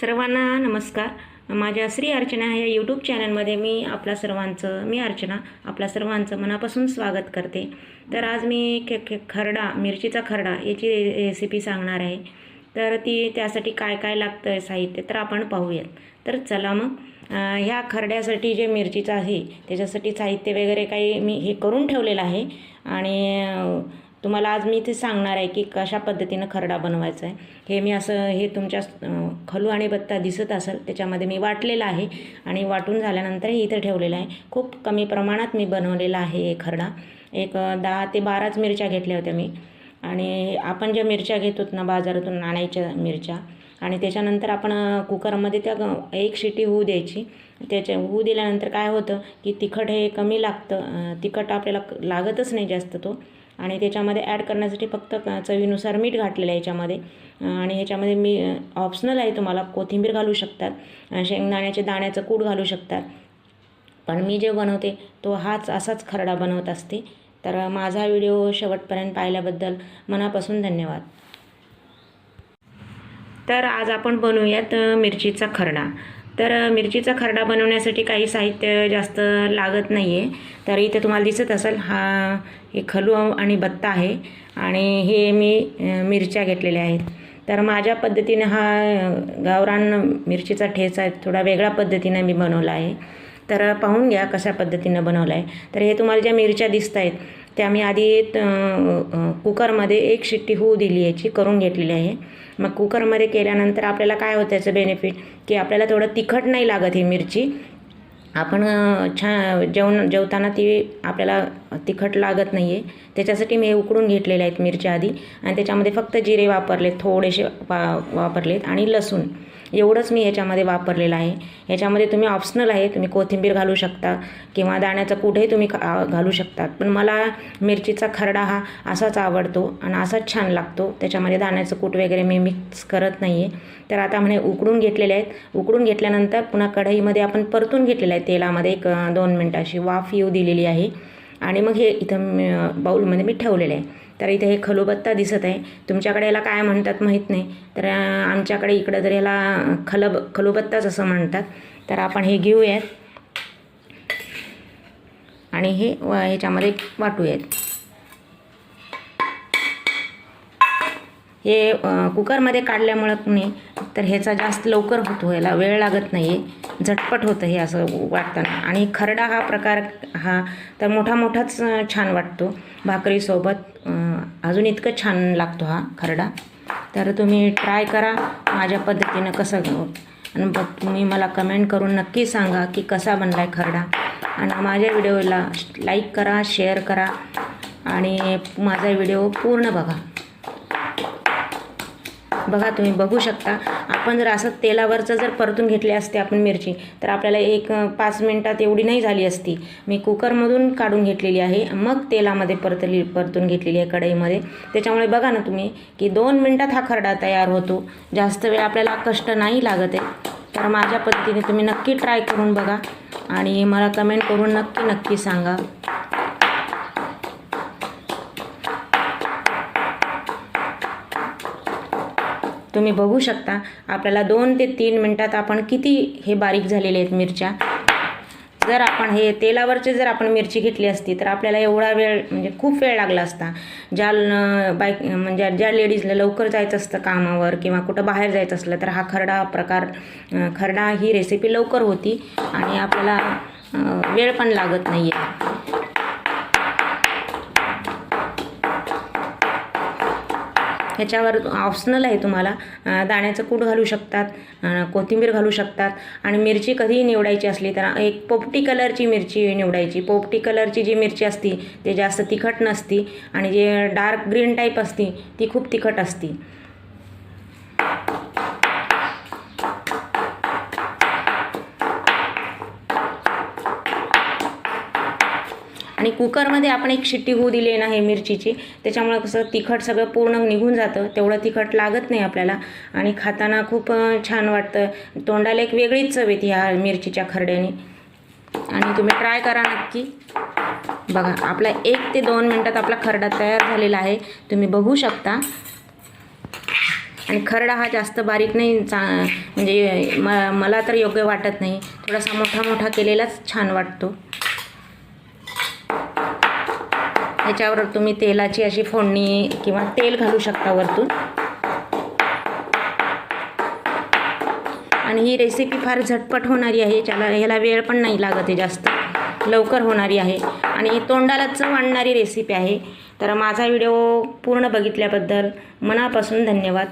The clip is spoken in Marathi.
सर्वांना नमस्कार. माझ्या श्री अर्चना या यूट्यूब चॅनलमध्ये मी आपल्या सर्वांचं मी अर्चना आपल्या सर्वांचं मनापासून स्वागत करते. तर आज मी खे खे खरडा मिरचीचा खरडा याची रे रेसिपी सांगणार आहे. तर ती त्यासाठी काय काय लागतं आहे साहित्य तर आपण पाहूयात. तर चला मग ह्या खरड्यासाठी जे मिरचीचं आहे त्याच्यासाठी साहित्य वगैरे काही मी हे करून ठेवलेलं आहे. आणि तुम्हाला आज मी इथे सांगणार आहे की कशा पद्धतीनं खरडा बनवायचा आहे. हे मी असं हे तुमच्या खलू आणि बत्ता दिसत असेल त्याच्यामध्ये मी वाटलेलं आहे आणि वाटून झाल्यानंतर हे इथं ठेवलेलं आहे. खूप कमी प्रमाणात मी बनवलेला आहे हे खरडा. एक दहा ते बाराच मिरच्या घेतल्या होत्या मी. आणि आपण ज्या मिरच्या घेतो ना बाजारातून आणायच्या मिरच्या आणि त्याच्यानंतर आपण कुकरमध्ये त्या एक शिटी होऊ द्यायची. त्याच्या होऊ दिल्यानंतर काय होतं की तिखट हे कमी लागतं तिखट आपल्याला लागतच नाही जास्त तो. आणि त्याच्यामध्ये ॲड करण्यासाठी फक्त चवीनुसार मीठ घातलेलं आहे याच्यामध्ये. आणि ह्याच्यामध्ये मी ऑप्शनल आहे तुम्हाला कोथिंबीर घालू शकतात. शेंगदाण्याचे दाण्याचं कूट घालू शकतात. पण मी जे बनवते तो हाच असाच खरडा बनवत असते. तर माझा व्हिडिओ शेवटपर्यंत पाहिल्याबद्दल मनापासून धन्यवाद. तर आज आपण बनवूयात मिरचीचा खरडा. तर मिरचीचा खरडा बनवण्यासाठी काही साहित्य जास्त लागत नाही आहे तर इथे तुम्हाला दिसत असेल हा हे खलू आणि बत्ता आहे आणि हे मी मिरच्या घेतलेल्या आहेत. तर माझ्या पद्धतीने हा गावरान मिरचीचा ठेचा आहे थोडा वेगळ्या पद्धतीनं मी बनवला आहे. तर पाहून घ्या कशा पद्धतीनं बनवलं आहे. तर हे तुम्हाला ज्या मिरच्या दिसत आहेत त्या मी आधी कुकरमध्ये एक शिट्टी होऊ दिली याची करून घेतलेली आहे. मग कुकरमध्ये केल्यानंतर आपल्याला काय होतं याचं बेनिफिट की आपल्याला थोडं तिखट नाही लागत ही मिरची. आपण छान जेवण जेवताना ती आपल्याला तिखट लागत नाही आहे त्याच्यासाठी मी हे उकडून घेतलेले आहेत मिरच्या आधी आणि त्याच्यामध्ये फक्त जिरे वापरले थोडेसे वा वापरलेत आणि लसूण. एवढंच मी याच्यामध्ये वापरलेलं आहे. याच्यामध्ये तुम्ही ऑप्शनल आहे तुम्ही कोथिंबीर घालू शकता किंवा दाण्याचं कूटही तुम्ही खा- घालू शकतात. पण मला मिरचीचा खरडा हा असाच आवडतो आणि असाच छान लागतो. त्याच्यामध्ये दाण्याचं कूट वगैरे मी मिक्स करत नाही आहे तर आता म्हणे उकडून घेतलेले आहेत. उकडून घेतल्यानंतर पुन्हा कढईमध्ये आपण परतून घेतलेले आहेत. तेलामध्ये एक दोन मिनटं अशी वाफ येऊ दिलेली आहे. आणि मग हे इथं बाऊलमध्ये मी ठेवलेलं आहे. तर इथे हे खलोबत्ता दिसत आहे. तुमच्याकडे याला काय म्हणतात माहीत नाही. तर आमच्याकडे इकडं तर याला खलब खलुबत्ताच असं म्हणतात. तर आपण हे घेऊयात. आणि हे व ह्याच्यामध्ये वाटूयात. हे कुकरमध्ये काढल्यामुळं नाही तर ह्याचा जास्त लवकर होतो ह्याला वेळ लागत नाही. आहे झटपट होतं हे असं वाटताना. आणि खरडा हा प्रकार हा तर मोठा मोठाच छान वाटतो. भाकरीसोबत अजून इतकं छान लागतो हा खरडा. तर तुम्ही ट्राय करा माझ्या पद्धतीनं कसं आणि बघ तुम्ही मला कमेंट करून नक्की सांगा की कसा बनला आहे खरडा. आणि माझ्या व्हिडिओला लाईक करा शेअर करा. आणि माझा व्हिडिओ पूर्ण बघा. बघा तुम्ही बघू शकता. आपण जर असं तेलावरचं जर परतून घेतली असते आपण मिरची तर आपल्याला एक पाच मिनटात एवढी नाही झाली असती. मी कुकरमधून काढून घेतलेली आहे. मग तेलामध्ये परतली परतून घेतलेली आहे कढईमध्ये. त्याच्यामुळे बघा ना तुम्ही की दोन मिनटात हा खरडा तयार होतो. जास्त वेळ आपल्याला कष्ट नाही लागत आहे. तर माझ्या पद्धतीने तुम्ही नक्की ट्राय करून बघा आणि मला कमेंट करून नक्की नक्की सांगा. तुम्ही बघू शकता. आपल्याला दोन ते तीन मिनटात आपण किती हे बारीक झालेले आहेत मिरच्या. जर आपण हे तेलावरचे जर आपण मिरची घेतली असती तर आपल्याला एवढा वेळ म्हणजे खूप वेळ लागला असता. ज्या बाईक म्हणजे ज्या लेडीजला लवकर जायचं असतं कामावर किंवा कुठं बाहेर जायचं असलं तर हा खरडा प्रकार खरडा ही रेसिपी लवकर होती आणि आपल्याला वेळ पण लागत नाही आहे ह्याच्यावर ऑप्शनल आहे तुम्हाला. दाण्याचं कूट घालू शकतात कोथिंबीर घालू शकतात आणि मिरची कधीही निवडायची असली तर एक पोपटी कलरची मिरची निवडायची. पोपटी कलरची जी मिरची असती ते जास्त तिखट नसती आणि जे डार्क ग्रीन टाईप असती ती खूप तिखट असती. आणि कुकरमध्ये आपण एक शिट्टी होऊ दिली ना हे मिरचीची त्याच्यामुळं कसं तिखट सगळं पूर्ण निघून जातं तेवढं तिखट लागत नाही आपल्याला. आणि खाताना खूप छान वाटतं. तोंडाला एक वेगळीच चव येते ह्या मिरचीच्या खरड्याने. आणि तुम्ही ट्राय करा नक्की. बघा आपला एक ते दोन मिनटात आपला खरडा तयार झालेला आहे. तुम्ही बघू शकता. आणि खरडा हा जास्त बारीक नाही चा म्हणजे म मला तर योग्य वाटत नाही. थोडासा मोठा मोठा केलेलाच छान वाटतो. ह्याच्यावर तुम्ही तेलाची अशी फोडणी किंवा तेल घालू शकता वरतून. आणि ही रेसिपी फार झटपट होणारी आहे त्याला ह्याला वेळ पण नाही लागत आहे जास्त. लवकर होणारी आहे. आणि तोंडाला चव आणणारी रेसिपी आहे. तर माझा व्हिडिओ पूर्ण बघितल्याबद्दल मनापासून धन्यवाद.